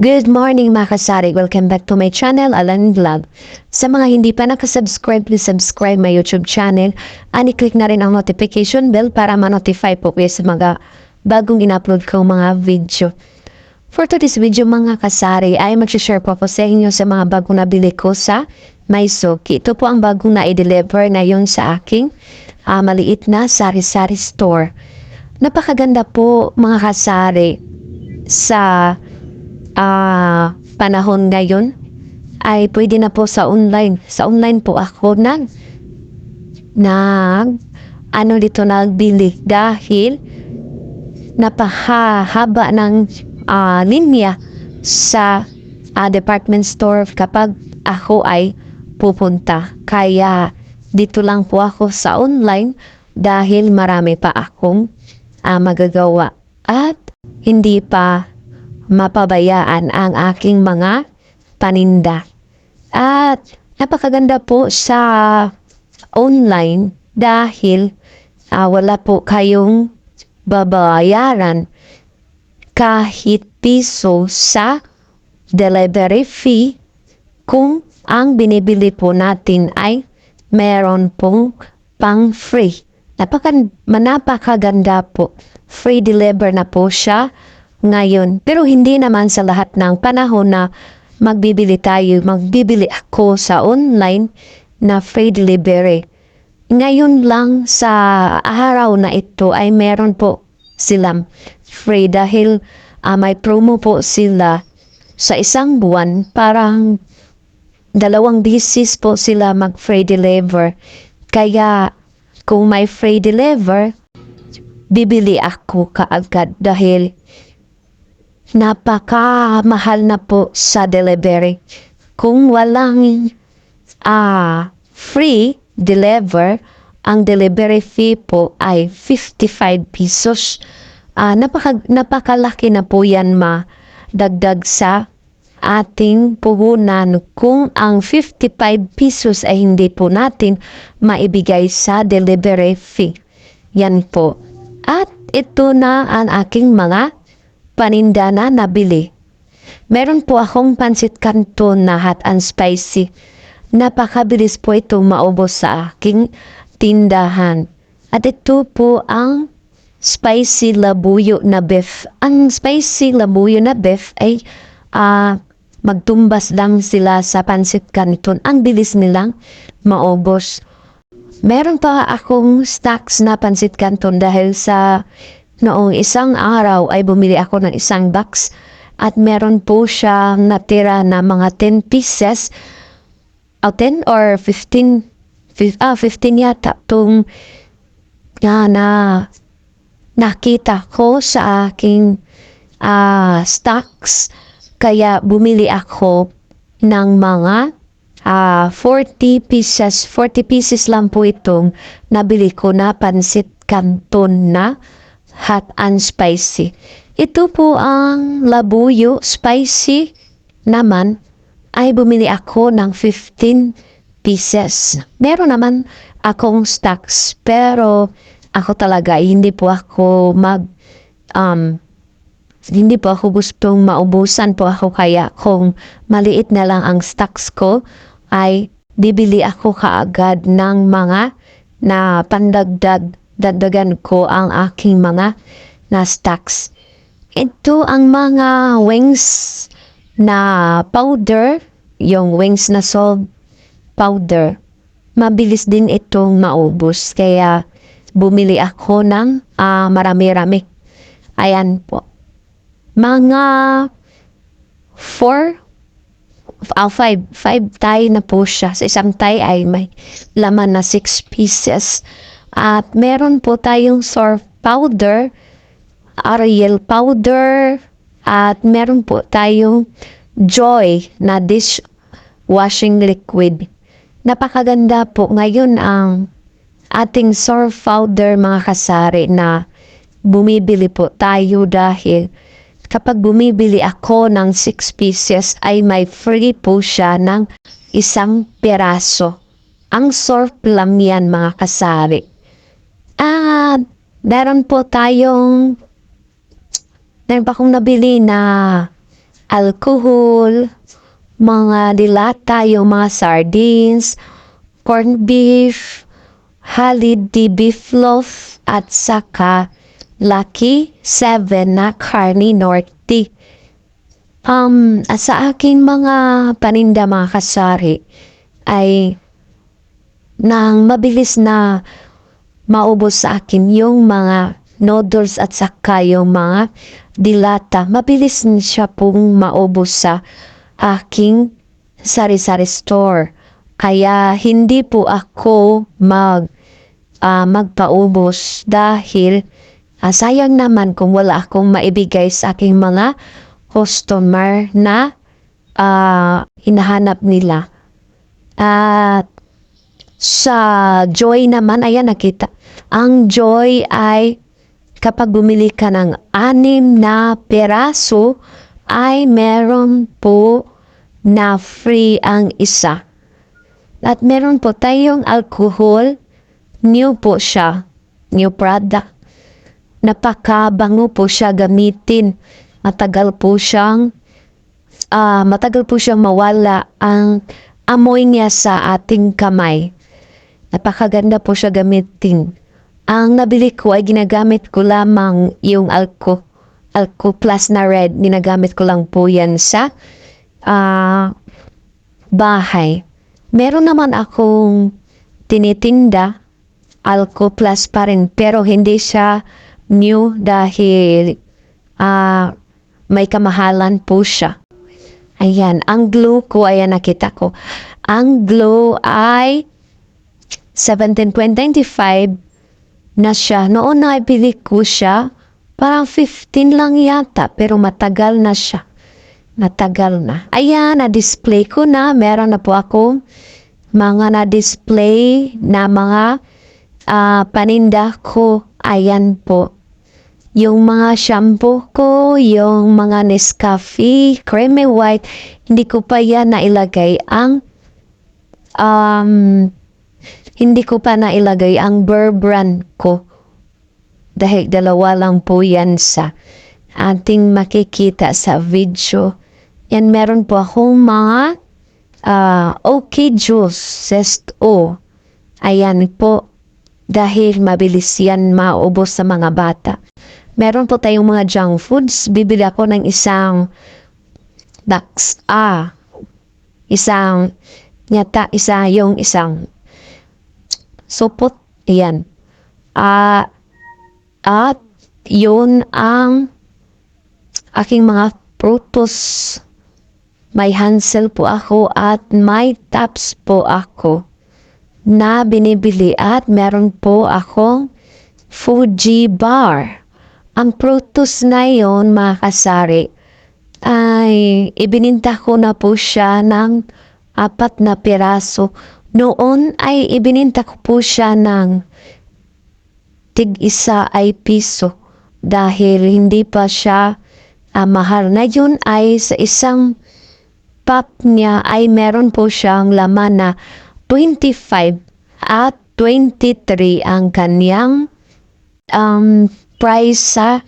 Good morning mga kasari. Welcome back to my channel, Alan Vlog. Sa mga hindi pa nakasubscribe, please subscribe my YouTube channel. And i-click na rin ang notification bell para ma-notify po kayo sa mga bagong in-upload ko mga video. For today's video mga kasari ay mag-share po ako sa inyo sa mga bagong nabili ko sa Maisuki. Ito po ang bagong na i-deliver na yun sa aking ah, maliit na sari-sari store. Napakaganda po mga kasari sa ah panahon ngayon ay pwede na po sa online. Sa online po ako nag nag ano dito nagbili dahil napahaba ng ah, linya sa ah, department store kapag ako ay pupunta. Kaya dito lang po ako sa online dahil marami pa akong ah, magagawa at hindi pa mapabayaan ang aking mga paninda. At napakaganda po sa online dahil ah, wala po kayong babayaran kahit piso sa delivery fee kung ang binibili po natin ay meron pong pang free. Napaka, napakaganda po. Free deliver na po siya ngayon. Pero hindi naman sa lahat ng panahon na magbibili tayo, magbibili ako sa online na free delivery. Ngayon lang sa araw na ito ay meron po silang free dahil ah, may promo po sila sa isang buwan parang dalawang bisis po sila mag free deliver. Kaya kung may free deliver, bibili ako kaagad dahil napakamahal na po sa delivery. Kung walang ah free deliver, ang delivery fee po ay 55 pesos. Ah, napaka, napakalaki na po yan ma dagdag sa ating puhunan kung ang 55 pesos ay hindi po natin maibigay sa delivery fee. Yan po. At ito na ang aking mga paninda na nabili. Meron po akong pansit canton na hot and spicy. Napakabilis po itong maubos sa aking tindahan. At ito po ang spicy labuyo na beef. Ang spicy labuyo na beef ay ah, magtumbas lang sila sa pansit canton. Ang bilis nilang maubos. Meron pa akong stocks na pansit canton dahil sa noong isang araw ay bumili ako ng isang box at meron po siyang natira na mga 10 pieces o 10 or 15 fif- ah 15 yata tong na, na nakita ko sa aking ah stocks. Kaya bumili ako ng mga ah 40 pieces 40 pieces lang po itong nabili ko na pansit canton na hot and spicy. Ito po ang labuyo spicy naman. Ay bumili ako ng 15 pieces. Meron naman akong stocks pero ako talaga hindi po ako mag um, hindi po ako gustong maubusan po ako. Kaya kung maliit na lang ang stocks ko ay bibili ako kaagad ng mga na pandagdag dagdagan ko ang aking mga na stocks. Ito ang mga wings na powder, yung wings na salt powder. Mabilis din itong maubos kaya bumili ako ng ah, marami-rami. Ayan po. Mga 4 ah, 5 5 tayo na po siya. Sa isang tayo ay may laman na 6 pieces. At meron po tayong surf powder, Ariel powder, at meron po tayong Joy na dishwashing liquid. Napakaganda po ngayon ang ating surf powder mga kasari na bumibili po tayo dahil kapag bumibili ako ng 6 pieces ay may free po siya ng isang peraso. Ang surf lang yan mga kasari. At meron po tayong meron pa akong nabili na alcohol, mga dilata, yung mga sardines, corned beef, holiday beef loaf, at saka Lucky 7 na Carne Norte. Um, sa aking mga paninda mga kasari ay nang mabilis na maubos sa akin yung mga noodles at saka yung mga dilata. Mabilis siya pong maubos sa aking sari-sari store. Kaya hindi po ako mag ah, magpaubos dahil ah, sayang naman kung wala akong maibigay sa aking mga customer na ah, hinahanap nila. At sa Joy naman, ayan nakita. Ang Joy ay kapag bumili ka ng anim na peraso, ay meron po na free ang isa. At meron po tayong alcohol, new po siya, new product. Napakabango po siya gamitin. Matagal po siyang, ah, matagal po siyang mawala ang amoy niya sa ating kamay. Napakaganda po siya gamitin. Ang nabili ko ay ginagamit ko lamang yung Alco. Alco Plus na red. Ginagamit ko lang po yan sa ah, bahay. Meron naman akong tinitinda. Alco Plus pa rin. Pero hindi siya new dahil ah, may kamahalan po siya. Ayan, ang glue ko, ayan nakita ko. Ang glue ay 17.95 na siya. Noon na ibili ko siya, parang 15 lang yata, pero matagal na siya. Matagal na. Ayan, na-display ko na. Meron na po ako mga na-display na mga ah, paninda ko. Ayan po. Yung mga shampoo ko, yung mga Nescafe, creamy white, hindi ko pa yan nailagay ang um, hindi ko pa nailagay ang Burr brand ko. Dahil dalawa lang po yan sa ating makikita sa video. Yan meron po akong mga ah, okay juice, zest o. Ayan po. Dahil mabilis yan maubos sa mga bata. Meron po tayong mga junk foods. Bibili ako ng isang Dax A. Isang nyata, isa yung isang supot. Ayan. Ah, at yun ang aking mga prutos. May Hansel po ako at may taps po ako na binibili at meron po akong Fuji bar. Ang prutos na yon mga kasari ay ibininta ko na po siya ng apat na piraso. Noon ay ibininta ko po siya ng tig isa ay piso dahil hindi pa siya ah, mahal. Na yun ay sa isang pop niya ay meron po siyang laman na 25 at 23 ang kanyang um, price sa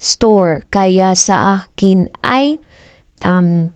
store. Kaya sa akin ay um,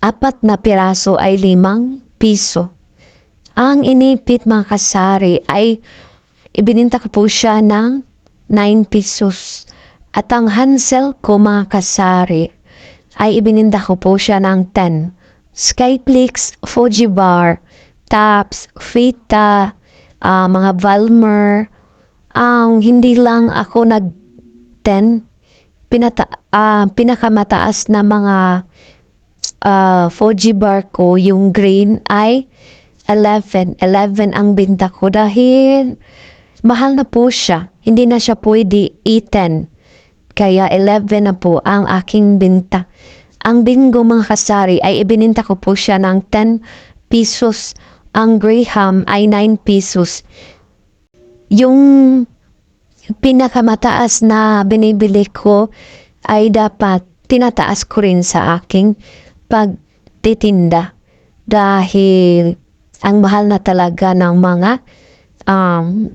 apat na piraso ay limang piso. Ang inipit mga kasari ay ibininta ko po siya ng 9 pesos. At ang Hansel ko mga kasari ay ibininda ko po siya ng 10. Skyflix, Fuji Bar, Taps, Fita, ah, mga Valmer, ang hindi lang ako nag 10 pinata ah, pinakamataas na mga ah, Fuji bar ko yung green ay 11 11 ang binta ko dahil mahal na po siya. Hindi na siya pwede i-10 kaya 11 na po ang aking binta. Ang bingo mga kasari ay ibininta ko po siya ng 10 pesos. Ang graham ay 9 pesos. Yung pinakamataas na binibili ko ay dapat tinataas ko rin sa aking pagtitinda dahil ang mahal na talaga ng mga um,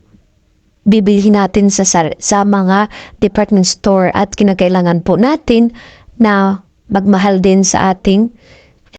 bibili natin sa, sa mga department store at kinakailangan po natin na magmahal din sa ating